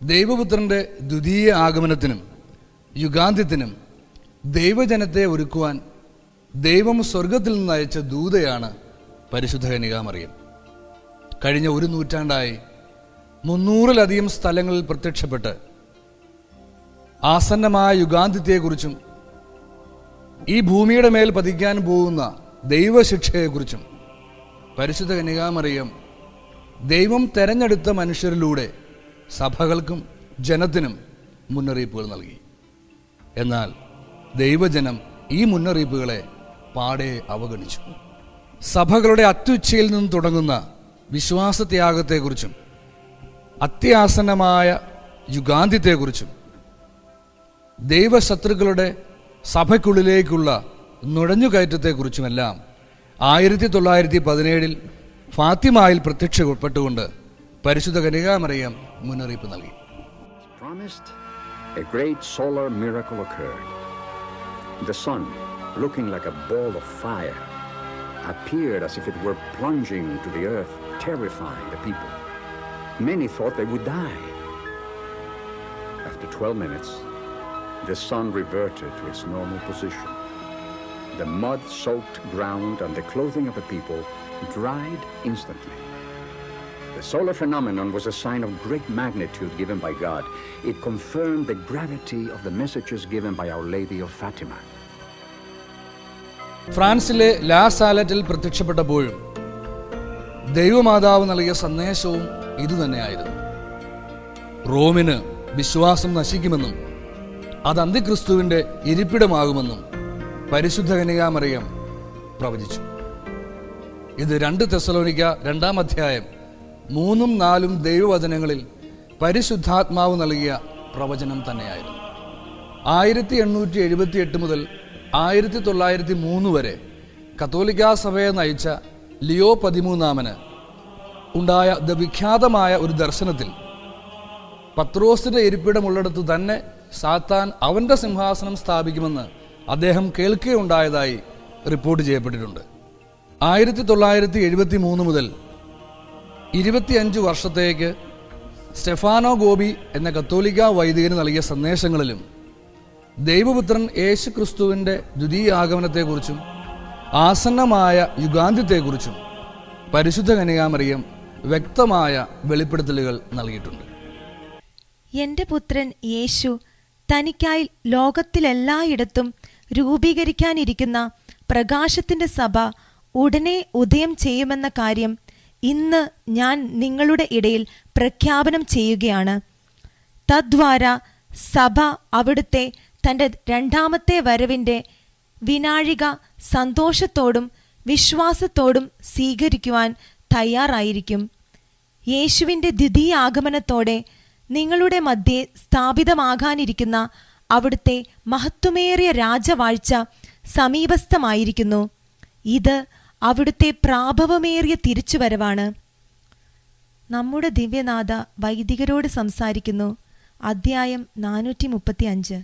ദൈവപുത്രന്റെ ദ്വിതീയ ആഗമനത്തിനും യുഗാന്ത്യത്തിനും ദൈവജനത്തെ ഒരുക്കുവാൻ ദൈവം സ്വർഗത്തിൽ നിന്ന് അയച്ച ദൂതയാണ് പരിശുദ്ധ കനികാമറിയം കഴിഞ്ഞ ഒരു നൂറ്റാണ്ടായി മുന്നൂറിലധികം സ്ഥലങ്ങളിൽ പ്രത്യക്ഷപ്പെട്ട് ആസന്നമായ യുഗാന്ത്യത്തെക്കുറിച്ചും ഈ ഭൂമിയുടെ മേൽ പതിക്കാൻ പോകുന്ന ദൈവശിക്ഷയെക്കുറിച്ചും പരിശുദ്ധ കന്യകാമറിയം ദൈവം തെരഞ്ഞെടുത്ത മനുഷ്യരിലൂടെ സഭകൾക്കും ജനത്തിനും മുന്നറിയിപ്പുകൾ നൽകി. എന്നാൽ ദൈവജനം ഈ മുന്നറിയിപ്പുകളെ പാടെ അവഗണിച്ചു. സഭകളുടെ അത്യുച്ചയിൽ നിന്ന് തുടങ്ങുന്ന വിശ്വാസത്യാഗത്തെക്കുറിച്ചും അത്യാസന്നമായ യുഗാന്ത്യത്തെക്കുറിച്ചും ദൈവശത്രുക്കളുടെ സഭയ്ക്കുള്ളിലേക്കുള്ള നുഴഞ്ഞുകയറ്റത്തെക്കുറിച്ചുമെല്ലാം ആയിരത്തി തൊള്ളായിരത്തി പതിനേഴിൽ ഫാത്തിമായിൽ പ്രത്യക്ഷപ്പെട്ടുകൊണ്ട് പരിശുദ്ധ കനികാമറിയം മുന്നറിയിപ്പ് നൽകി promised, a great solar miracle occurred. The sun, looking like a ball of fire, appeared as if it were plunging to the earth, terrifying the people. Many thought they would die. After 12 minutes, the sun reverted to its normal position. The mud soaked ground and the clothing of the people dried instantly. The solar phenomenon was a sign of great magnitude given by God. It confirmed the gravity of the messages given by Our Lady of Fatima. ഫ്രാൻസിലെ ലാ സാലറ്റിൽ പ്രത്യക്ഷപ്പെട്ടപ്പോഴും ദൈവമാതാവ് നൽകിയ സന്ദേശവും ഇതുതന്നെയായിരുന്നു റോമിന് വിശ്വാസം നശിക്കുമെന്നും അത് അന്തിക്രിസ്തുവിന്റെ ഇരിപ്പിടമാകുമെന്നും പരിശുദ്ധ കനികാമറിയം പ്രവചിച്ചു ഇത് രണ്ട് തെസലോനിക്ക രണ്ടാം അധ്യായം മൂന്നും നാലും ദൈവവചനങ്ങളിൽ പരിശുദ്ധാത്മാവ് നൽകിയ പ്രവചനം തന്നെയായിരുന്നു. ആയിരത്തി എണ്ണൂറ്റി എഴുപത്തി എട്ട് മുതൽ ആയിരത്തി തൊള്ളായിരത്തി മൂന്ന് വരെ കത്തോലിക്കാ സഭയെ നയിച്ച ലിയോ പതിമൂന്നാമന് ഉണ്ടായ ദ വിഖ്യാതമായ ഒരു ദർശനത്തിൽ പത്രോസിന്റെ ഇരിപ്പിടമുള്ളിടത്ത് തന്നെ സാത്താൻ അവന്റെ സിംഹാസനം സ്ഥാപിക്കുമെന്ന് അദ്ദേഹം കേൾക്കുകയുണ്ടായതായി റിപ്പോർട്ട് ചെയ്യപ്പെട്ടിട്ടുണ്ട്. ആയിരത്തി തൊള്ളായിരത്തി എഴുപത്തി മൂന്ന് മുതൽ ഇരുപത്തിയഞ്ച് വർഷത്തേക്ക് സ്റ്റെഫാനോ ഗോപി എന്ന കത്തോലിക്ക വൈദികന് നൽകിയ സന്ദേശങ്ങളിലും ദൈവപുത്രൻ യേശു ക്രിസ്തുവിന്റെ ദ്വിതീയാഗമനത്തെക്കുറിച്ചും ആസന്നമായ യുഗാന്ത്യത്തെക്കുറിച്ചും പരിശുദ്ധ കനികാമറിയം വ്യക്തമായ വെളിപ്പെടുത്തലുകൾ നൽകിയിട്ടുണ്ട്. എന്റെ പുത്രൻ യേശു തനിക്കായി ലോകത്തിലെല്ലായിടത്തും രൂപീകരിക്കാനിരിക്കുന്ന പ്രകാശത്തിന്റെ സഭ ഉടനെ ഉദയം ചെയ്യുമെന്ന കാര്യം ഇന്ന് ഞാൻ നിങ്ങളുടെ ഇടയിൽ പ്രഖ്യാപനം ചെയ്യുകയാണ്. തദ്വാര സഭ അവിടുത്തെ തന്റെ രണ്ടാമത്തെ വരവിന്റെ വിനാഴിക സന്തോഷത്തോടും വിശ്വാസത്തോടും സ്വീകരിക്കുവാൻ തയ്യാറായിരിക്കും. യേശുവിന്റെ ദ്വിതീയ ആഗമനത്തോടെ നിങ്ങളുടെ മധ്യേ സ്ഥാപിതമാകാനിരിക്കുന്ന അവിടുത്തെ മഹത്വമേറിയ രാജവാഴ്ച സമീപസ്ഥമായിരിക്കുന്നു. ഇത് അവിടുത്തെ പ്രാഭവമേറിയ തിരിച്ചുവരവാണ്. നമ്മുടെ ദിവ്യനാഥ വൈദികരോട് സംസാരിക്കുന്നു. അദ്ധ്യായം നാനൂറ്റി മുപ്പത്തി അഞ്ച്